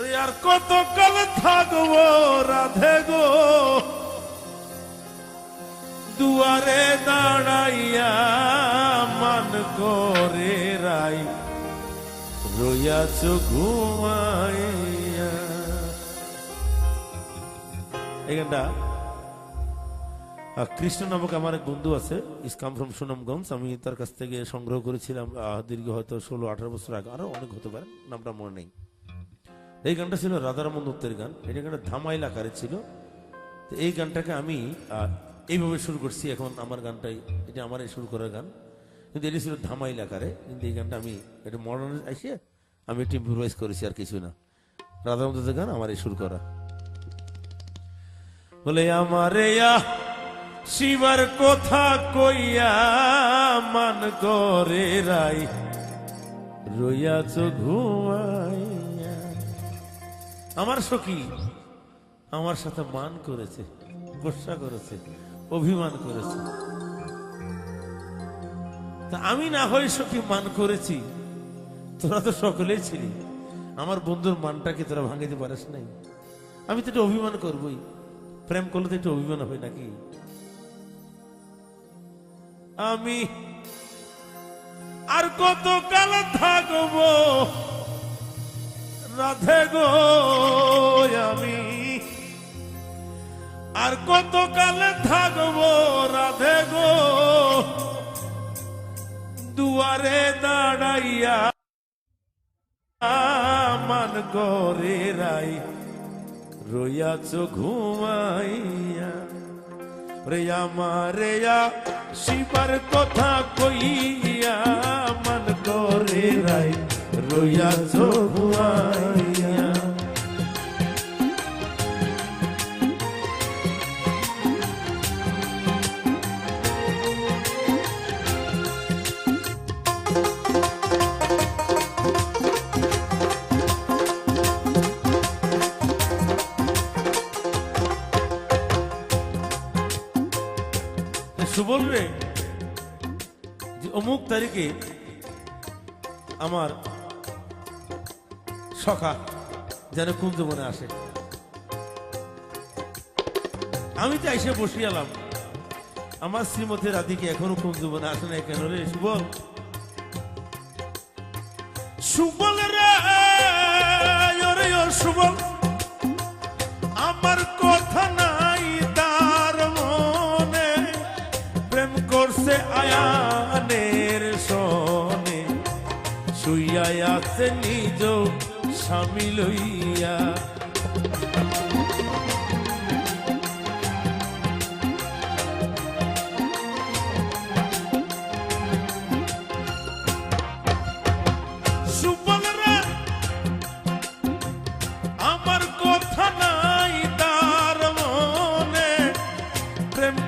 আর কত কাল থাকব রাধে গো? দুয়ারে দাঁড়াইয়া মান করে রাই রইয়াছ ঘুমাইয়া। আহ, কৃষ্ণ নামক আমার এক বন্ধু আছে ইস কাম ফ্রম সুনামগঞ্জ। আমি তার কাছ থেকে সংগ্রহ করেছিলাম দীর্ঘ হয়তো ষোলো আঠারো বছর আগে আরও অনেক হতে পারে নামটা মনে নেই। এই গানটা ছিল রাধারামন দত্তের গান। এটা গানটা ধামাইল আকারে ছিল। তো এই গানটাকে আমি এইভাবে শুরু করছি। এখন আমার গানটাই, এটা আমার শুরু করার গান। কিন্তু এটি ছিল ধামাইল আকারে। কিন্তু এই গানটা আমি, এটা মডার্ন এসে আমি একটু ইম্প্রোভাইজ করেছি, আর কিছু না। রাধারামন দত্তের গান আমার শুরু করা। বলে, আমারে শিবার কথা কইয়া মান করে রাই। রইয়াছ ঘুমাইয়া আমার সখী আমার সাথে মান করেছে, গোসা করেছে, অভিমান করেছে। তা আমি না হয়ে সখী মান করেছি, তোরা তো সকলেই ছিলি। আমার বন্ধুর মানটাকে তোরা ভাঙিতে পারিস নাই? আমি তো একটু অভিমান করবই। প্রেম করলে তো একটু অভিমান হয় নাকি? আমি আর কত কাল থাকব? রাধে গো আমি। আর কত কালে থাকব রাধে গো? দুয়ারে দাঁড়াইয়া মান করে রাই। রইয়াছ ঘুমাইয়া। রে আমারেয়া শিবার কথা কইয়া মন করে রাই। রইয়াছ ঘুমাইয়া সুবল রে যে অমুক তারিখে আমার সখা যেন কুঞ্জবনে আসে। আমি তো এসে বসিয়ালাম আমার শ্রীমতী রাধিকে এখনও কুঞ্জবনে আসে না কেন রে সুবল? সুবল রে সুবল, আমার কথা নাই তার মনে, প্রেম করছে আয়ানের সনে। শুইয়া আছে নিজ স্বামী লইয়া।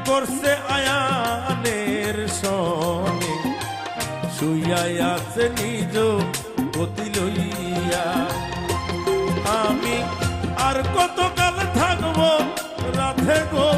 করছে আয়ানের সনে। শুইয়াই আছে নিজ গতি লইয়া। আমি আর কতকাল থাকব রাধে গো?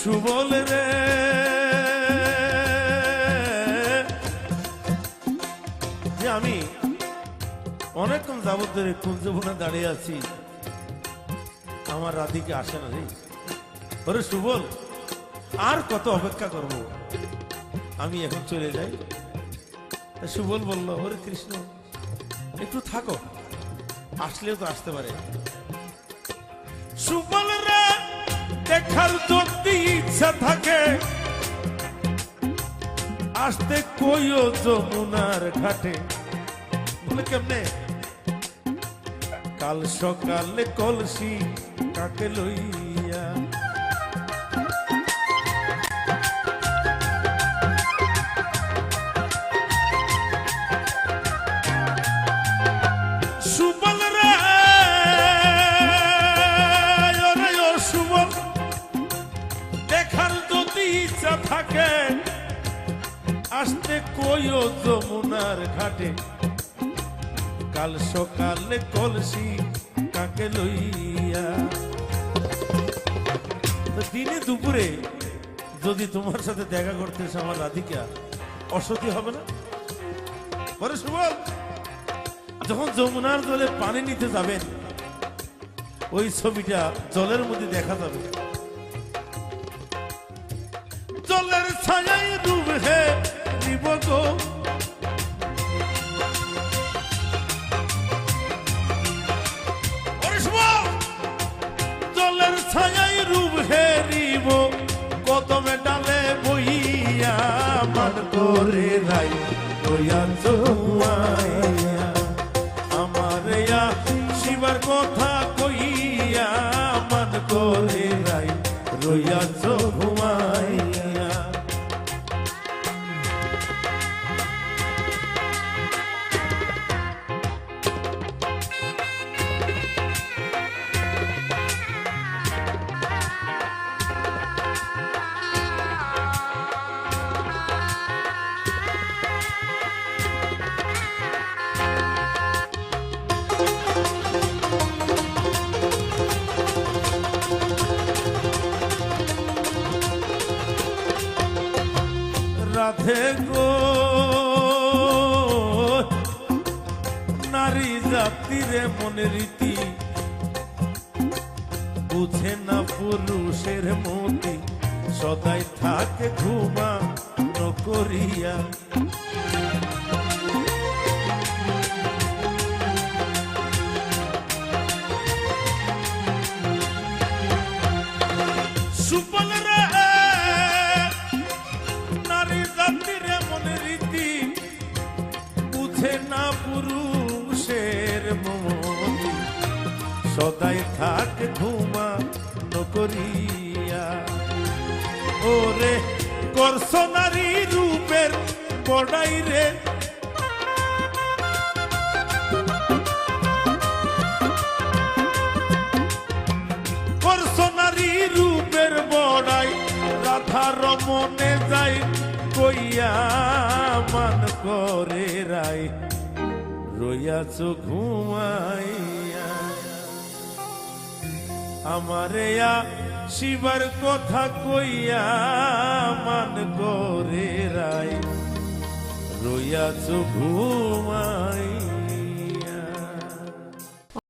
সুবল রে। যে আমি অনেকক্ষণ যাবত ধরে কুঞ্জবনে দাঁড়িয়ে আছি। আমার রাধিকে আসে না রে। ওরে সুবল, আর কত অপেক্ষা করব? আমি এখন চলে যাই। সুবল বলল ওরে কৃষ্ণ, একটু থাকো। আসলেও তো আসতে পারে। সুবল রে! দেখার যদি ইচ্ছা থাকে। আসতে কইও যমুনার ঘাটে। বলে কেমনে? কাল সকালে কলসি কাকে লইয়া যদি ইচ্ছা থাকে, আসতে কইও যমুনার ঘাটে। কাল সকালে কলসি কাকে লইয়া। দিনে দুপুরে যদি তোমার সাথে দেখা করতে আমার রাধিকা, অসতি হবে না? বলে সুবল যখন যমুনার জলে পানি নিতে যাবেন, ওই ছবিটা জলের মধ্যে দেখা যাবে। ছায়ায় ডুবে নিব গো। জলের রূপ বইয়া মান করে রাই চৌমাইয়া আমার শিবার কথা কইয়া মান করে রাই রইয়া জাতিরে মনে রীতি। বুঝে না পুরুষের মতি সদাই থাকে ঘুমা করিয়া সদাই থাক ঘুমা নকরিয়া ওরে করছ নারী রূপের বড়াই রে। করছ রূপের বড়াই রাধার মনে যাই কইয়া মান করে রাই। রইয়াছ ঘুমাইয়া আমারে শিবার কথা কইয়া মান করে রায়। রইয়াছ ঘুমাইয়া